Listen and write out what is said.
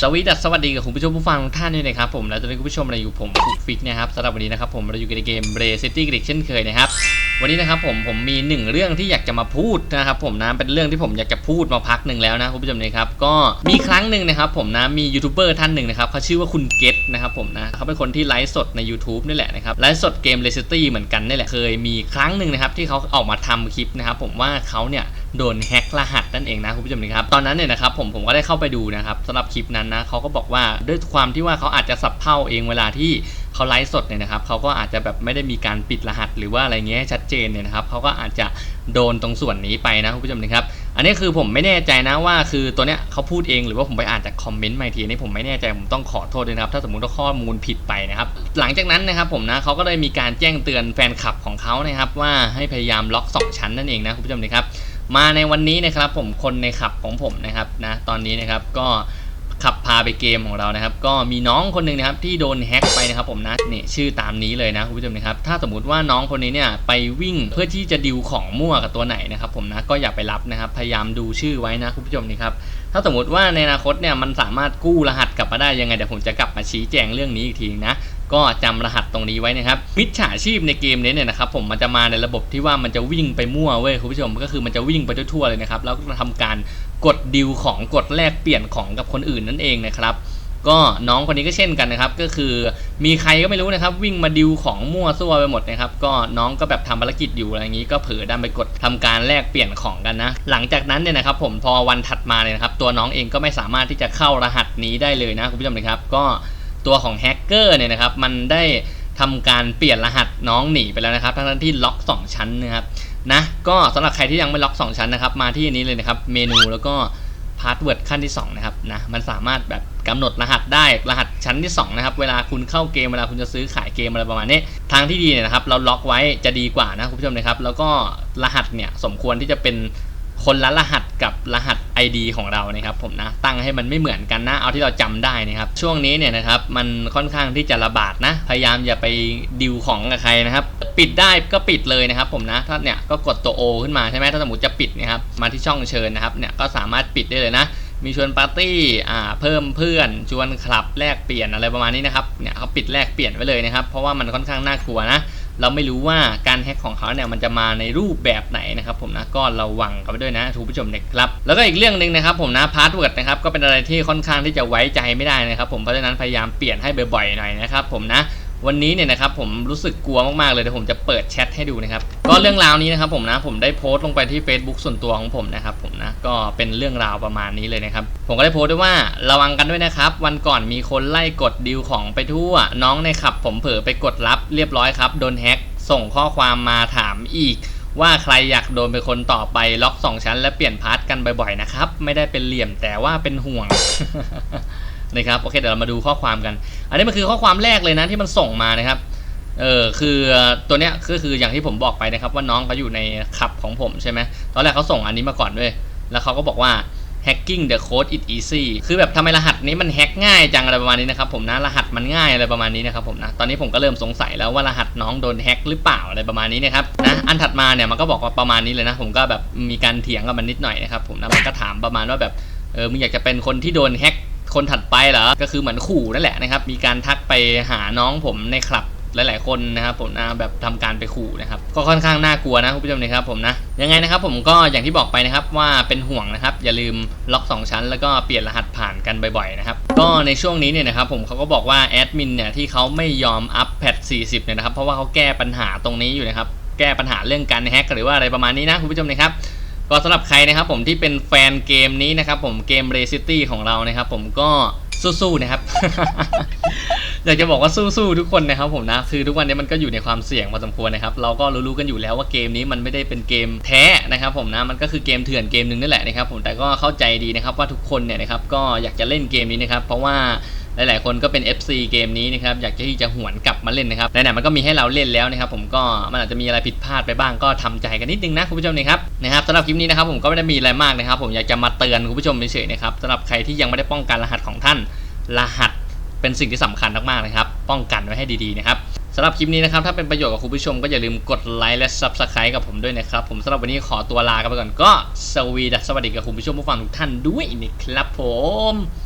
สวีดัสสวัสดีกับคุณผู้ชมผู้ฟังทุกท่านด้วยนะครับผมแล้วตอนนี้คุณผู้ชมอะไรอยู่ผมฟุกฟิกนะครับสำหรับวันนี้นะครับผมเราอยู่ในเกมเบรซิตี้กริกเช่นเคยนะครับวันนี้นะครับผมผมมีหนึ่งเรื่องที่อยากจะมาพูดนะครับผมนะเป็นเรื่องที่ผมอยากจะพูดมาพักหนึ่งแล้วนะคุณผู้ชมนะครับก็มีครั้งหนึ่งนะครับผมนะมียูทูบเบอร์ท่านหนึ่งนะครับเขาชื่อว่าคุณเกตนะครับผมนะเขาเป็นคนที่ไลฟ์สดใน YouTube นี่แหละนะครับไลฟ์สดเกมเรซิตี้เหมือนกันนี่แหละเคยมีครั้งหนึ่งนะครับที่เขาออกมาทำคลิปนะครับผมว่าเขาเนี่ย โดนแฮ็กรหัสนั่นเองนะคุณผู้ชมนะครับตอนนั้นเนี่ยนะครับผมผมก็ได้เข้าไปดูนะครับสำหรับคลิปนั้นนะเขาก็บอกว่าด้วยความที่ว่าเขาอาจจะสับเท่าเองเวลาที่เขาไลฟ์สดเนี่ยนะครับเขาก็อาจจะแบบไม่ได้มีการปิดรหัสหรือว่าอะไรเงี้ยให้ชัดเจนเนี่ยนะครับเขาก็อาจจะโดนตรงส่วนนี้ไปนะคุณผู้ชมนะครับอันนี้คือผมไม่แน่ใจนะว่าคือตัวเนี้ยเขาพูดเองหรือว่าผมไปอ่านจากคอมเมนต์มาทีนี่ผมไม่แน่ใจผมต้องขอโทษด้วยนะครับถ้าสมมติว่าข้อมูลผิดไปนะครับหลังจากนั้นนะครับผมนะเขาก็ได้มีการแจ้งเตือนแฟนคลับของเขานะครับว่าให้พยายามล็อก 2 ชั้นนั่นเองนะคุณผู้ชมนะครับ มาในวันนี้นะครับผมคนในขับของผมนะครับนะตอนนี้นะครับก็ขับพาไปเกมของเรานะครับ ก็มีน้องคนหนึ่งนะครับที่โดนแฮ็กไปนะครับผมนะเนี่ยชื่อตามนี้เลยนะคุณผู้ชมนะครับถ้าสมมติว่าน้องคนนี้เนี่ยไปวิ่งเพื่อที่จะดิวของมั่วกับตัวไหนนะครับผมนะก็อย่าไปรับนะครับพยายามดูชื่อไว้นะคุณผู้ชมนี่ครับถ้าสมมติว่าในอนาคตเนี่ยมันสามารถกู้รหัสกลับมาได้ยังไงเดี๋ยวผมจะกลับมาชี้แจงเรื่องนี้อีกทีนะ ก็จำรหัสตรงนี้ไว้นะครับมิจฉาชีพในเกมนี้เนี่ยนะครับผมมันจะมาในระบบที่ว่ามันจะวิ่งไปมั่วเว้ยคุณผู้ชมก็คือมันจะวิ่งไปทั่วๆเลยนะครับแล้วก็ทำการกดดิวของกดแลกเปลี่ยนของกับคนอื่นนั่นเองนะครับก็น้องคนนี้ก็เช่นกันนะครับ ก็คือมีใครก็ไม่รู้นะครับ วิ่งมาดิวของมั่วซั่วไปหมดนะครับ ก็น้องก็แบบทำภารกิจอยู่อะไรอย่างนี้ก็เผลอดันไปกดทำการแลกเปลี่ยนของกันนะ หลังจากนั้นเนี่ยนะครับ ผมพอวันถัดมาเนี่ยนะครับ ตัวน้องเองก็ไม่สามารถที่จะเข้ารหัสนี้ได้เลยนะคุณผู้ชมนะครับก็ ตัวของแฮกเกอร์เนี่ยนะครับมันได้ทำการเปลี่ยนรหัสน้องหนีไปแล้วนะครับ ทั้งที่ล็อก 2 ชั้นนะครับนะก็สำหรับใครที่ยังไม่ล็อก 2 ชั้นนะครับ มาที่อันนี้เลยนะครับเมนูแล้วก็พาสเวิร์ดขั้นที่2นะครับนะมันสามารถแบบกำหนดรหัสได้รหัสชั้นที่2นะครับเวลาคุณเข้าเกมเวลาคุณจะซื้อขายเกมอะไรประมาณนี้ทางที่ดีเนี่ยนะครับเราล็อกไว้จะดีกว่านะคุณผู้ชมนะครับ แล้วก็รหัสเนี่ยสมควรที่จะเป็น คนละรหัสกับรหัส ID ของเรานะครับผมนะตั้งให้มันไม่เหมือนกันนะเอาที่เราจำได้นะครับ ช่วงนี้เนี่ยนะครับมันค่อนข้างที่จะระบาดนะ พยายามอย่าไปดิวของกับใครนะครับ ปิดได้ก็ปิดเลยนะครับผมนะถ้าเนี่ยก็กดตัว O ขึ้นมาใช่ไหมถ้าสมมติจะปิดนะครับมาที่ช่องเชิญนะครับเนี่ยก็สามารถปิดได้เลยนะมีชวนปาร์ตี้อ่าเพิ่มเพื่อนชวนคลับแลกเปลี่ยนอะไรประมาณนี้นะครับเนี่ยเขาปิดแลกเปลี่ยนไว้เลยนะครับ เพราะว่ามันค่อนข้างน่ากลัวนะ เราไม่รู้ว่าการแฮ็กของเขาเนี่ยมันจะมาในรูปแบบไหนนะครับผมนะก็ระวังกันไปด้วยนะทุกผู้ชมนะครับแล้วก็อีกเรื่องหนึ่งนะครับผมนะพาสเวิร์ดนะครับก็เป็นอะไรที่ค่อนข้างที่จะไว้ใจไม่ได้นะครับผมเพราะฉะนั้นพยายามเปลี่ยนให้บ่อยๆหน่อยนะครับผมนะวันนี้เนี่ยนะครับผมรู้สึกกลัวมากๆเลยเดี๋ยวผมจะเปิดแชทให้ดูนะครับ ก็เรื่องราวนี้นะครับผมนะผมได้โพสต์ลงไปที่ Facebook ส่วนตัวของผมนะครับผมนะก็เป็นเรื่องราวประมาณนี้เลยนะครับผมก็ได้โพสต์ด้วยว่าระวังกันด้วยนะครับ วันก่อนมีคนไล่กดดิวของไปทั่ว น้องในขับ ผมเผลอไปกดรับเรียบร้อยครับโดนแฮ็กส่งข้อความมาถามอีก ว่าใครอยากโดนเป็นคนต่อไปล็อก 2 ชั้น และเปลี่ยนพาร์ทกันบ่อยๆนะครับไม่ได้เป็นเหลี่ยมแต่ว่าเป็นห่วงนะครับโอเคเดี๋ยวเรามาดูข้อความกัน อันนี้มันคือข้อความแรกเลยนะที่มันส่งมานะครับ เออคือตัวเนี้ยก็คืออย่างที่ผมบอกไปนะครับว่าน้องเขาอยู่ในขับของผมใช่ไหมตอนแรกเขาส่งอันนี้มาก่อนด้วย แล้วเขาก็บอกว่า hacking the code is easy คือแบบทำไมรหัสนี้มันแฮกง่ายจังอะไรประมาณนี้นะครับผมนะรหัสมันง่ายอะไรประมาณนี้นะครับผมนะตอนนี้ผมก็เริ่มสงสัยแล้วว่ารหัสน้องโดนแฮกหรือเปล่าอะไรประมาณนี้นะครับนะอันถัดมาเนี่ยมันก็บอกว่าประมาณนี้เลยนะ ผมก็แบบมีการเถียงกับมันนิดหน่อยนะครับผมนะมันก็ถามประมาณว่าแบบเออมึงอยากจะเป็นคนที่โดนแฮกคนถัดไปเหรอก็คือเหมือนขู่นั่นแหละนะครับมีการทักไปหาน้องผมในคลับ หลาย ๆ คนนะครับผมนะแบบทำการไปขู่นะครับก็ค่อนข้างน่ากลัวนะคุณผู้ชมนะครับผมนะยังไงนะครับผมก็อย่างที่บอกไปนะครับว่าเป็นห่วงนะครับอย่าลืมล็อก 2 ชั้น แล้วก็เปลี่ยนรหัสผ่านกันบ่อย ๆ นะครับก็ในช่วงนี้เนี่ยนะครับผมเขาก็บอกว่าแอดมินเนี่ยที่เขาไม่ยอมอัพแพท40เนี่ยนะครับเพราะว่าเขาแก้ปัญหาตรงนี้อยู่นะครับแก้ปัญหาเรื่องการแฮ็กหรือว่าอะไรประมาณนี้นะคุณผู้ชมนะครับก็สำหรับใครนะครับผมที่เป็นแฟนเกมนี้นะครับผมเกม r รซิตี้ของเรานะครับผมก็สู้ๆนะครับ อยากจะบอกว่าสู้ๆทุกคนนะครับผมนะคือทุกวันนี้มันก็อยู่ในความเสี่ยงพอสมควรนะครับเราก็รู้ๆกันอยู่แล้วว่าเกมนี้มันไม่ได้เป็นเกมแท้นะครับผมนะมันก็คือเกมเถื่อนเกมหนึ่งนั่นแหละนะครับผมแต่ก็เข้าใจดีนะครับว่าทุกคนเนี่ยนะครับก็อยากจะเล่นเกมนี้นะครับเพราะว่าหลาย ๆ คนก็เป็น FC เกมนี้นะครับอยากจะที่จะหวนกลับมาเล่นนะครับไหนๆมันก็มีให้เราเล่นแล้วนะครับผมก็มันอาจจะมีอะไรผิดพลาดไปบ้างก็ทำใจกันนิดนึงนะคุณผู้ชมนะครับนะครับสำหรับคลิปนี้นะครับผมก็ไม่ได้มีอะไรมากนะครับ ผมอยากจะมาเตือนคุณผู้ชมเฉยๆนะครับสำหรับใครที่ยังไม่ได้ป้องกันรหัสของท่านรหัส เป็นสิ่งที่สำคัญมากๆนะครับ ป้องกันไว้ให้ดีๆนะครับสำหรับคลิปนี้นะครับ ถ้าเป็นประโยชน์กับคุณผู้ชมก็อย่าลืมกดไลค์และ Subscribe กับผมด้วยนะครับ ผมสำหรับวันนี้ขอตัวลากันไปก่อนก็สวีดัสสวัสดีกับคุณผู้ชมผู้ฟังทุกท่านด้วยนะครับผม